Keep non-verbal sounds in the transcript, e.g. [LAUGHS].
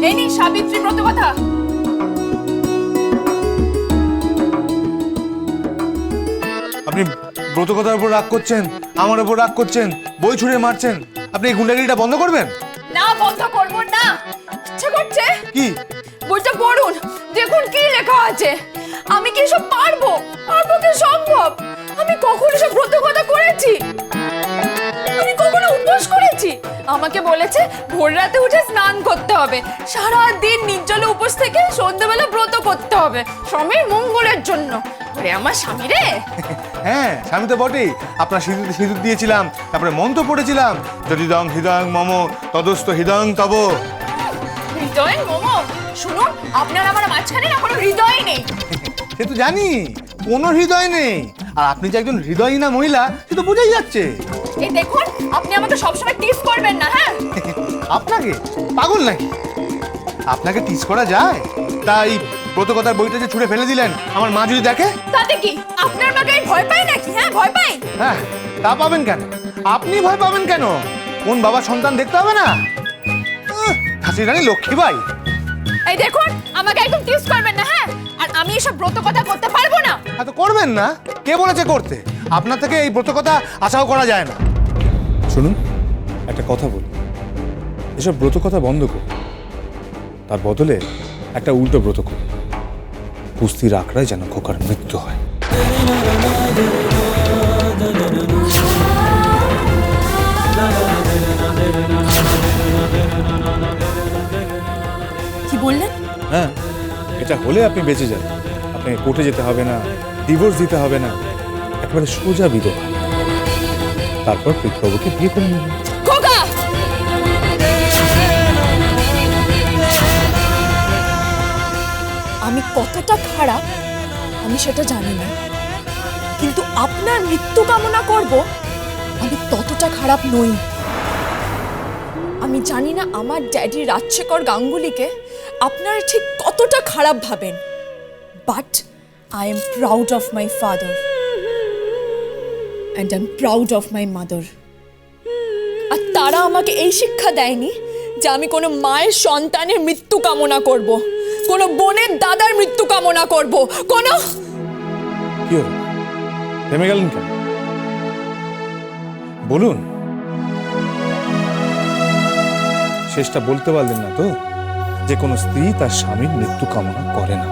সাবিত্রী ব্রত কথা। আপনি ব্রতকথার উপর রাগ করছেন আমার উপর রাগ করছেন বই ছুঁড়ে মারছেন আপনি এই গুন্ডাগিরিটা বন্ধ করবেন? না বন্ধ করব না। ইচ্ছে করছে? কি? বইটা পড়ুন দেখুন কি লেখা আছে। আমি কি সব পারব? আমাকে বলেছে ভোর রাতে উঠে স্নান করতে হবে। সারা দিন নির্জলে উপোস থেকে সন্ধ্যেবেলা ব্রত করতে হবে স্বামীর মঙ্গলের জন্য। ওরে আমার স্বামী রে! [LAUGHS] হ্যাঁ স্বামী তো বটেই। আপনার সিঁদুর সিঁদুর দিয়েছিলাম তারপরে মন্ত্র পড়েছিলাম। যদি দং হৃদয়ং মম তদস্ত হৃদয়ং তব। হৃদয় মোমো? শুনুন আপনার আমার মাঝখানে না কোনো হৃদয় নেই। [LAUGHS] সে তো জানি কোনো হৃদয় নেই। আর আপনি যে একজন হৃদয়হীনা মহিলা সে তো বোঝাই যাচ্ছে। এই দেখুন আপনি আমাকে সবসময় টিস করবেন না হ্যাঁ? [LAUGHS] আপনাকে? পাগল নাকি? আপনাকে টিস করা যায়? তাই ব্রতকথার বইটা যে ছুঁড়ে ফেলে দিলেন আমার মা যদি দেখে? তাতে কি? আপনার মাকে আমি ভয় পাই নাকি হ্যাঁ? ভয় পাই? হ্যাঁ তা পাবেন কেন? আপনি ভয় পাবেন কেন? কোন বাবা সন্তান দেখতে হবে না? হাসি রানী লক্ষ্মীবাই এই দেখুন আমাকে একদম টিস করবেন না হ্যাঁ? আর আমি এসব ব্রত কথা করতে পারব না। এত করবেন না? কে বলেছে করতে? আপনার থেকে এই ব্রতকথা আশাও করা যায় না। শুনুন একটা কথা বলি। এসব ব্রত কথা বন্ধ করুন। তার বদলে একটা উল্টো ব্রত করুন। কুস্তির আঁকড়ায় যেন খোকার মৃত্যু হয়। কি বললেন? হ্যাঁ এটা হলে আপনি বেঁচে যাবেন আপনাকে কোর্টে যেতে হবে না ডিভোর্স দিতে হবে না। একেবারে সোজা বিধবা। তারপর পৃথ্বাবুকে বিয়ে করে খোকা! আমি কতটা খারাপ, আমি সেটা জানি না। কিন্তু আপনার মৃত্যু কামনা করব, আমি ততটা খারাপ নই। আমি জানি না আমার ড্যাডি রাজশেখর গাঙ্গুলিকে আপনারা ঠিক কতটা খারাপ ভাবেন। But I am proud of my father. And I am proud of my mother আর তারা আমাকে এই শিক্ষা দেয়নি যে আমি কোনো মায়ের সন্তানের মৃত্যু কামনা করব, কোনো বোনের দাদার মৃত্যু কামনা করব, কোনো থেমে গেলেন কেন? বলুন। শেষটা বলতে পারলেন না তো? যে কোনো স্ত্রী তার স্বামীর মৃত্যু কামনা করে না।